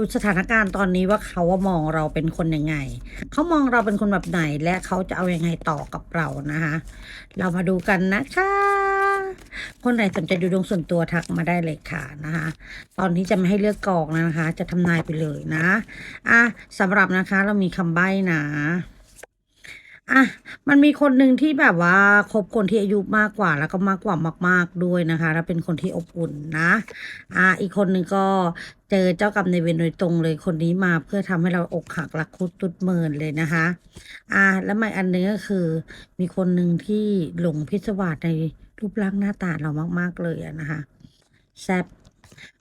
ดูสถานการณ์ตอนนี้ว่าเขาว่ามองเราเป็นคนยังไง เขามองเราเป็นคนแบบไหนและเขาจะเอายังไงต่อกับเรานะคะ เรามาดูกันนะคะ คนไหนสนใจดูดวงส่วนตัวทักมาได้เลยค่ะนะคะ ตอนนี้จะไม่ให้เลือกกองนะคะ จะทำนายไปเลยนะ อะสำหรับนะคะเรามีคำใบ้นะ อะมันมีคนหนึ่งที่แบบว่าคบคนที่อายุมากกว่าแล้วก็มากกว่ามาก ๆด้วยนะคะ แล้วเป็นคนที่อบอุ่นนะ อะอีกคนหนึ่งก็เจอเจ้ากรรมในเวรโดยตรงเลยคนนี้มาเพื่อทำให้เราอกหักรักคุดตุดเมินเลยนะคะ อะแล้วมาอันหนึงก็คือ มีคนหนึ่งที่หลงพิศวาสในรูปร่างหน้าตาเรามาก ๆเลยนะคะแซบ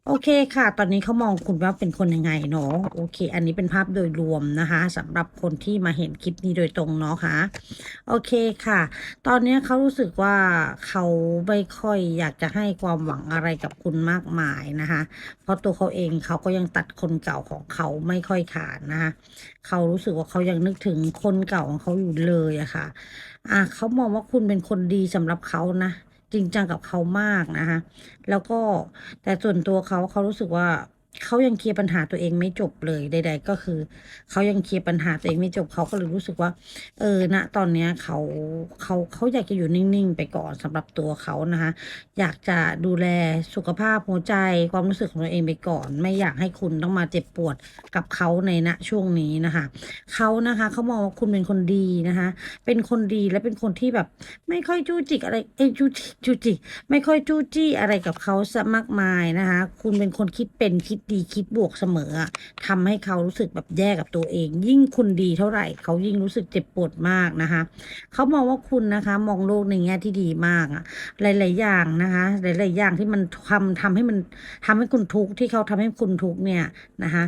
โอเคค่ะ ตอนนี้เขามองคุณว่าเป็นคนยังไงเนาะ โอเค อันนี้เป็นภาพโดยรวมนะคะสำหรับคนที่มาเห็นคลิปนี้โดยตรงเนาะค่ะ โอเคค่ะ ตอนนี้เขารู้สึกว่าเขาไม่ค่อยอยากจะให้ความหวังอะไรกับคุณมากมายนะคะ เพราะตัวเขาเองเขาก็ยังตัดคนเก่าของเขาไม่ค่อยขาดนะคะ เขารู้สึกว่าเขายังนึกถึงคนเก่าของเขาอยู่เลยอะค่ะ อะเขามองว่าคุณเป็นคนดีสำหรับเขานะ จริงจังกับเขามากนะคะ แล้วก็แต่ส่วนตัวเขาเขารู้สึกว่า เขายังเคลียร์ปัญหาตัวเองไม่จบเลยใด ๆ ก็คือเขายังเคลียร์ปัญหาตัวเองไม่จบเขาก็เลยรู้สึกว่า เออณตอนเนี้ยเขาเขาเขาอยากจะอยู่นิ่งๆ ไปก่อนสำหรับตัวเขานะคะอยากจะดูแลสุขภาพหัวใจความรู้สึกของตัวเองไปก่อน ไม่อยากให้คุณต้องมาเจ็บปวดกับเขาในณช่วงนี้นะคะเขานะคะเขามองว่าคุณเป็นคนดีนะคะเป็นคนดีและเป็นคนที่แบบไม่ค่อยจู้จิกอะไรเอ้จู้จู้จิกไม่ค่อยจู้จี้อะไรกับเขาซะมากมายนะคะคุณเป็นคนคิดเป็นคิดดีคิดบวกเสมออะทำให้เขารู้สึกแบบแย่กับตัวเอง ยิ่งคุณดีเท่าไหร่ เขายิ่งรู้สึกเจ็บปวดมากนะคะเขามองว่าคุณนะคะ มองโลกในแง่ที่ดีมากอะหลาย ๆ อย่างนะคะ หลาย ๆ อย่างที่มันทำทำให้มันทำให้คุณทุกข์ที่เขาทำให้คุณทุกข์เนี่ยนะคะ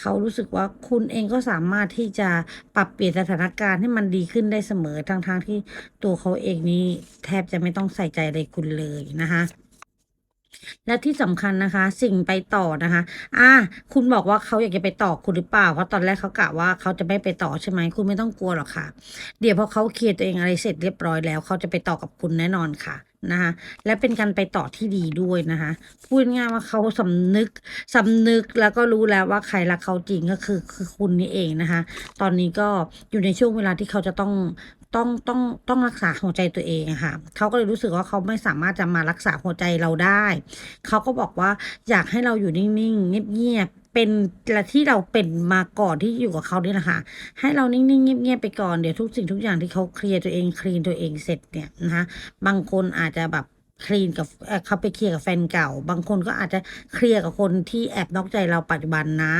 เขารู้สึกว่าคุณเองก็สามารถที่จะปรับเปลี่ยนสถานการณ์ให้มันดีขึ้นได้เสมอทั้งๆทที่ตัวเขาเองนี่แทบจะไม่ต้องใส่ใจอะไรคุณเลยนะคะ และที่สำคัญนะคะ สิ่งไปต่อนะคะ อ่า คุณบอกว่าเขาอยากจะไปต่อคุณหรือเปล่า เพราะตอนแรกเขากะว่าเขาจะไม่ไปต่อใช่ไหม คุณไม่ต้องกลัวหรอกค่ะ เดี๋ยวพอเขาเคลียร์ตัวเองอะไรเสร็จเรียบร้อยแล้ว เขาจะไปต่อกับคุณแน่นอนค่ะนะคะ และเป็นการไปต่อที่ดีด้วยนะคะ พูดง่ายว่าเขาสำนึกสำนึกแล้วก็รู้แล้วว่าใครรักเขาจริงก็คือคือคุณนี่เองนะคะ ตอนนี้ก็อยู่ในช่วงเวลาที่เขาจะต้อง ต้องต้องต้องรักษาหัวใจตัวเองอะค่ะเขาก็เลยรู้สึกว่าเขาไม่สามารถจะมารักษาหัวใจเราได้ เขาก็บอกว่าอยากให้เราอยู่นิ่งๆเงียบๆเป็นและที่เราเป็นมาก่อนที่อยู่กับเขาเนี่ยนะคะให้เรานิ่งๆเงียบๆไปก่อนเดี๋ยวทุกสิ่งทุกอย่างที่เขาเคลียร์ตัวเองคลีนตัวเองเสร็จเนี่ยนะคะบางคนอาจจะแบบคลีนกับเอ่อเขาไปเคลียร์กับแฟนเก่า บางคนก็อาจจะเคลียร์กับคนที่แอบนอกใจเราปัจจุบันนะ